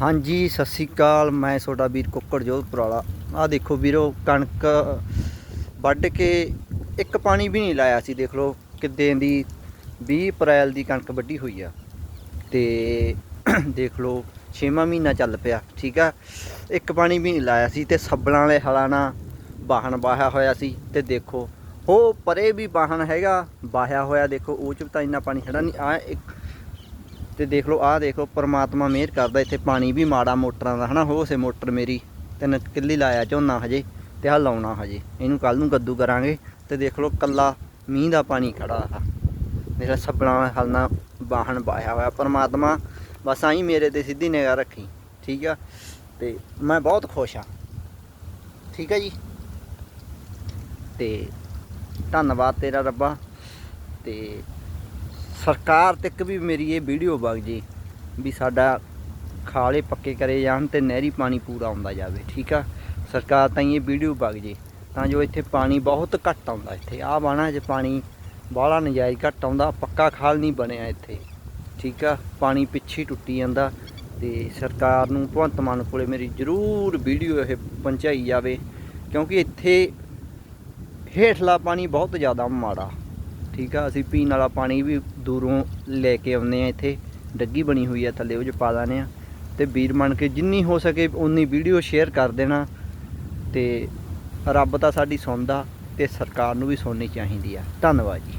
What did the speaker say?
ਹਾਂਜੀ, ਸਤਿ ਸ਼੍ਰੀ ਅਕਾਲ। ਮੈਂ ਤੁਹਾਡਾ ਵੀਰ ਕੁੱਕੜ ਜੋਧਪੁਰ ਵਾਲਾ ਆਹ ਦੇਖੋ ਵੀਰੋ, ਕਣਕ ਵੱਢ ਕੇ ਇੱਕ ਪਾਣੀ ਵੀ ਨਹੀਂ ਲਾਇਆ ਸੀ। ਦੇਖ ਲਓ ਕਿੱਦਾਂ ਦੀ 20 ਅਪ੍ਰੈਲ ਦੀ ਕਣਕ ਵੱਢੀ ਹੋਈ ਆ। ਤੇ ਦੇਖ ਲਓ 6ਵਾਂ ਮਹੀਨਾ ਚੱਲ ਪਿਆ, ਠੀਕ ਆ? ਇੱਕ ਪਾਣੀ ਵੀ ਨਹੀਂ ਲਾਇਆ ਸੀ ਤੇ ਸੱਬਲਾਂ ਵਾਲੇ ਹਲਾਂ ਨਾਲ ਵਾਹਣ ਬਾਹਿਆ ਹੋਇਆ ਸੀ। ਤੇ ਦੇਖੋ, ਉਹ ਪਰੇ ਵੀ ਵਾਹਣ ਹੈਗਾ ਬਾਹਿਆ ਹੋਇਆ ਦੇਖੋ, ਉਹ ਚ ਤਾਂ ਇੰਨਾ ਪਾਣੀ ਖੜਾ ਨਹੀਂ। ਆ ਇੱਕ ਤੇ ਦੇਖ ਲਓ, ਆਹ ਦੇਖ ਲਓ, ਪਰਮਾਤਮਾ ਮਿਹਰ ਕਰਦਾ, ਇੱਥੇ ਪਾਣੀ ਵੀ ਮਾੜਾ ਮੋਟਰਾਂ ਦਾ, ਹਨਾ? ਹੋ ਸੇ ਮੋਟਰ ਮੇਰੀ, ਤਿੰਨ ਕਿੱਲੀ ਲਾਇਆ ਝੋਨਾ ਹਜੇ, ਤੇ ਆਹ ਲਾਉਣਾ ਹਜੇ। ਇਹਨੂੰ ਕੱਲ ਨੂੰ ਕੱਦੂ ਕਰਾਂਗੇ, ਤੇ ਦੇਖ ਲਓ ਕੱਲਾ ਮੀਂਹ ਦਾ ਪਾਣੀ ਖੜਾ ਆ। ਮੇਰਾ ਸੱਬਣਾ ਹਲ ਨਾਲ ਵਾਹਣ ਵਾਹਿਆ ਹੋਇਆ। ਪਰਮਾਤਮਾ ਬਸ ਆਈ ਮੇਰੇ ਤੇ ਸਿੱਧੀ ਨਿਗਾਹ ਰੱਖੀ, ਠੀਕ ਆ? ਤੇ ਮੈਂ ਬਹੁਤ ਖੁਸ਼ ਆ। ਠੀਕ ਆ ਜੀ? ਤੇ ਧੰਨਵਾਦ ਤੇਰਾ ਰੱਬਾ। ਤੇ ਸਰਕਾਰ ਤੱਕ ਵੀ ਮੇਰੀ ਇਹ ਵੀਡੀਓ ਵਗ ਜੇ ਵੀ ਸਾਡਾ ਖਾਲੇ ਪੱਕੇ ਕਰੇ ਜਾਣ ਤੇ ਨਹਿਰੀ ਪਾਣੀ ਪੂਰਾ ਆਉਂਦਾ ਜਾਵੇ, ਠੀਕ ਆ? ਸਰਕਾਰ ਤਾਂ ਇਹ ਵੀਡੀਓ ਵਗ ਜੇ, ਤਾਂ ਜੋ ਇੱਥੇ ਪਾਣੀ ਬਹੁਤ ਘੱਟ ਆਉਂਦਾ ਇੱਥੇ। ਆਹ ਬਾਣਾ 'ਚ ਪਾਣੀ ਬਾਹਲਾ ਨਜਾਇਜ਼ ਘੱਟ ਆਉਂਦਾ, ਪੱਕਾ ਖਾਲ ਨਹੀਂ ਬਣਿਆ ਇੱਥੇ, ਠੀਕ ਆ? ਪਾਣੀ ਪਿੱਛੇ ਟੁੱਟੀ ਜਾਂਦਾ ਤੇ ਸਰਕਾਰ ਨੂੰ ਭਗਵੰਤ ਮਾਨ ਕੋਲੇ ਮੇਰੀ ਜ਼ਰੂਰ ਵੀਡੀਓ ਇਹ ਪਹੁੰਚਾਈ ਜਾਵੇ, ਕਿਉਂਕਿ ਇੱਥੇ ਹੇਠਲਾ ਪਾਣੀ ਬਹੁਤ ਜ਼ਿਆਦਾ ਮਾੜਾ। ਠੀਕ ਆ, ਅਸੀਂ ਪੀਣ ਵਾਲਾ ਪਾਣੀ ਵੀ ਦੂਰੋਂ ਲੈ ਕੇ ਆਉਂਦੇ ਆ ਇੱਥੇ। ਡੱਗੀ ਬਣੀ ਹੋਈ ਆ ਥੱਲੇ, ਉਹ 'ਚ ਪਾ ਦਾਨੇ ਆ। ਤੇ ਵੀਰ ਬਣ ਕੇ ਜਿੰਨੀ ਹੋ ਸਕੇ ਉਨੀ ਵੀਡੀਓ ਸ਼ੇਅਰ ਕਰ ਦੇਣਾ। ਤੇ ਰੱਬ ਤਾਂ ਸਾਡੀ ਸੁਣਦਾ ਤੇ ਸਰਕਾਰ ਨੂੰ ਵੀ ਸੁਣਨੀ ਚਾਹੀਦੀ ਆ। ਧੰਨਵਾਦ ਜੀ।